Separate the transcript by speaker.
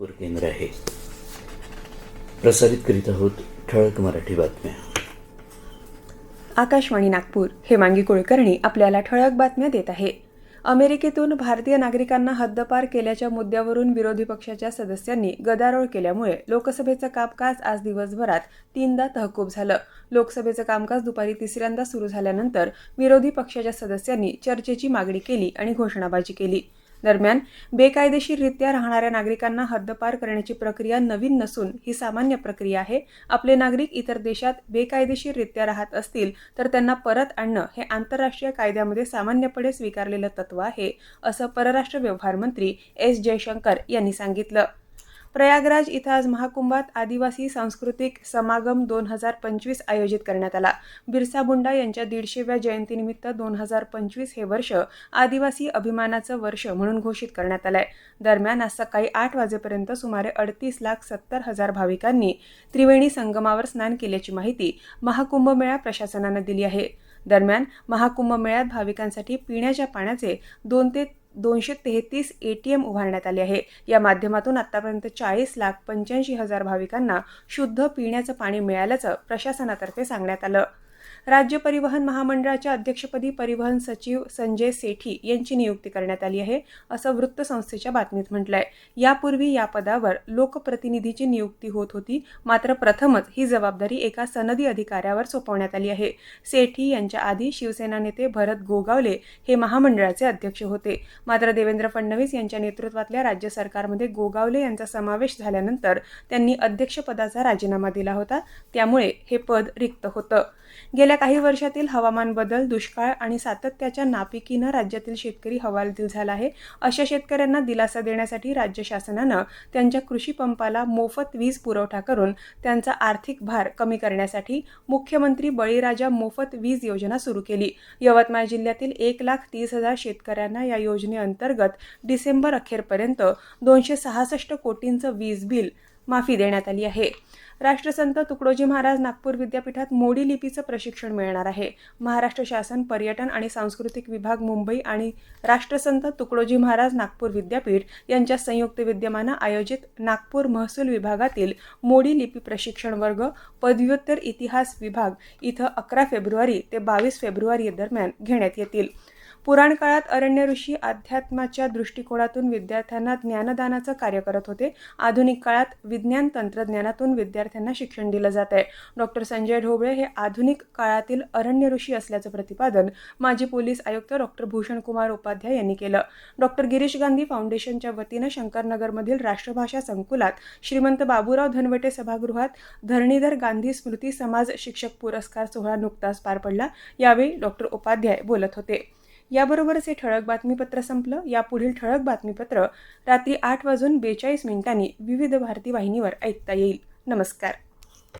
Speaker 1: केंद्र आहे. प्रसारित करीत आहोत ठळक मराठी बातम्या.
Speaker 2: आकाशवाणी नागपूर हेमांगी कुलकर्णी आपल्याला ठळक बातम्या देत आहे. अमेरिकेतून भारतीय नागरिकांना हद्दपार केल्याच्या मुद्द्यावरून विरोधी पक्षाच्या सदस्यांनी गदारोळ केल्यामुळे लोकसभेचं कामकाज आज दिवसभरात तीनदा तहकूब झालं. लोकसभेचं कामकाज दुपारी तिसऱ्यांदा सुरू झाल्यानंतर विरोधी पक्षाच्या सदस्यांनी चर्चेची मागणी केली आणि घोषणाबाजी केली. दरम्यान बेकायदेशीररित्या राहणाऱ्या नागरिकांना हद्दपार करण्याची प्रक्रिया नवीन नसून ही सामान्य प्रक्रिया आहे. आपले नागरिक इतर देशात बेकायदेशीररित्या राहत असतील तर त्यांना परत आणणं हे आंतरराष्ट्रीय कायद्यामध्ये सामान्यपणे स्वीकारलेलं तत्व आहे असं परराष्ट्र व्यवहार मंत्री एस जयशंकर यांनी सांगितलं. प्रयागराज इथं आज महाकुंभात आदिवासी सांस्कृतिक समागम दोन हजार पंचवीस आयोजित करण्यात आला. बिरसा मुंडा यांच्या दीडशेव्या जयंतीनिमित्त दोन हजार पंचवीस हे वर्ष आदिवासी अभिमानाचं वर्ष म्हणून घोषित करण्यात आलंय. दरम्यान आज सकाळी आठ वाजेपर्यंत सुमारे अडतीस लाख सत्तर हजार भाविकांनी त्रिवेणी संगमावर स्नान केल्याची माहिती महाकुंभ मेळा प्रशासनानं दिली आहे. दरम्यान महाकुंभ मेळ्यात भाविकांसाठी पिण्याच्या पाण्याचे दोन ते दोनशे तेहतीस ए टी एम उभारण्यात आले आहे. या माध्यमातून आतापर्यंत चाळीस लाख पंच्याऐंशी हजार भाविकांना शुद्ध पिण्याचं पाणी मिळाल्याचं प्रशासनातर्फे सांगण्यात आलं. राज्य परिवहन महामंडळाच्या अध्यक्षपदी परिवहन सचिव संजय सेठी यांची नियुक्ती करण्यात आली आहे असं वृत्तसंस्थेच्या बातमीत म्हटलं आहे यापूर्वी या पदावर लोकप्रतिनिधीची नियुक्ती होत होती मात्र प्रथमच ही जबाबदारी एका सनदी अधिकाऱ्यावर सोपवण्यात आली आहे. सेठी यांच्या आधी शिवसेना नेते भरत गोगावले हे महामंडळाचे अध्यक्ष होते. मात्र देवेंद्र फडणवीस यांच्या नेतृत्वातल्या राज्य सरकारमध्ये गोगावले यांचा समावेश झाल्यानंतर त्यांनी अध्यक्षपदाचा राजीनामा दिला होता त्यामुळे हे पद रिक्त होतं. गेल्या काही वर्षातील हवामान बदल दुष्काळ आणि सातत्याच्या नापिकीनं राज्यातील शेतकरी हवालदिल झाला आहे. अशा शेतकऱ्यांना दिलासा देण्यासाठी राज्य शासनानं त्यांच्या कृषी पंपाला मोफत वीज पुरवठा करून त्यांचा आर्थिक भार कमी करण्यासाठी मुख्यमंत्री बळीराजा मोफत वीज योजना सुरू केली. यवतमाळ जिल्ह्यातील एक लाख तीस हजार शेतकऱ्यांना या योजनेअंतर्गत डिसेंबर अखेरपर्यंत दोनशे सहासष्ट कोटींचं वीज बिल माफी देण्यात आली आहे. राष्ट्रसंत तुकडोजी महाराज नागपूर विद्यापीठात मोडी लिपीचं प्रशिक्षण मिळणार आहे. महाराष्ट्र शासन पर्यटन आणि सांस्कृतिक विभाग मुंबई आणि राष्ट्रसंत तुकडोजी महाराज नागपूर विद्यापीठ यांच्या संयुक्त विद्यमानं आयोजित नागपूर महसूल विभागातील मोडी लिपी प्रशिक्षण वर्ग पदव्युत्तर इतिहास विभाग इथं अकरा फेब्रुवारी ते बावीस फेब्रुवारी दरम्यान घेण्यात येतील. पुराण काळात अरण्य ऋषी अध्यात्माच्या दृष्टिकोनातून विद्यार्थ्यांना ज्ञानदानाचं कार्य करत होते. आधुनिक काळात विज्ञान तंत्रज्ञानातून विद्यार्थ्यांना शिक्षण दिलं जात आहे. डॉक्टर संजय ढोबळे हे आधुनिक काळातील अरण्य ऋषी असल्याचं प्रतिपादन माजी पोलीस आयुक्त डॉक्टर भूषण कुमार उपाध्याय यांनी केलं. डॉक्टर गिरीश गांधी फाउंडेशनच्या वतीनं शंकरनगरमधील राष्ट्रभाषा संकुलात श्रीमंत बाबूराव धनवटे सभागृहात धरणीधर गांधी स्मृती समाज शिक्षक पुरस्कार सोहळा नुकताच पार पडला. यावेळी डॉक्टर उपाध्याय बोलत होते. याबरोबरच हे ठळक बातमीपत्र संपलं. यापुढील ठळक बातमीपत्र रात्री आठ वाजून बेचाळीस मिनिटांनी विविध भारती वाहिनीवर ऐकता येईल. नमस्कार.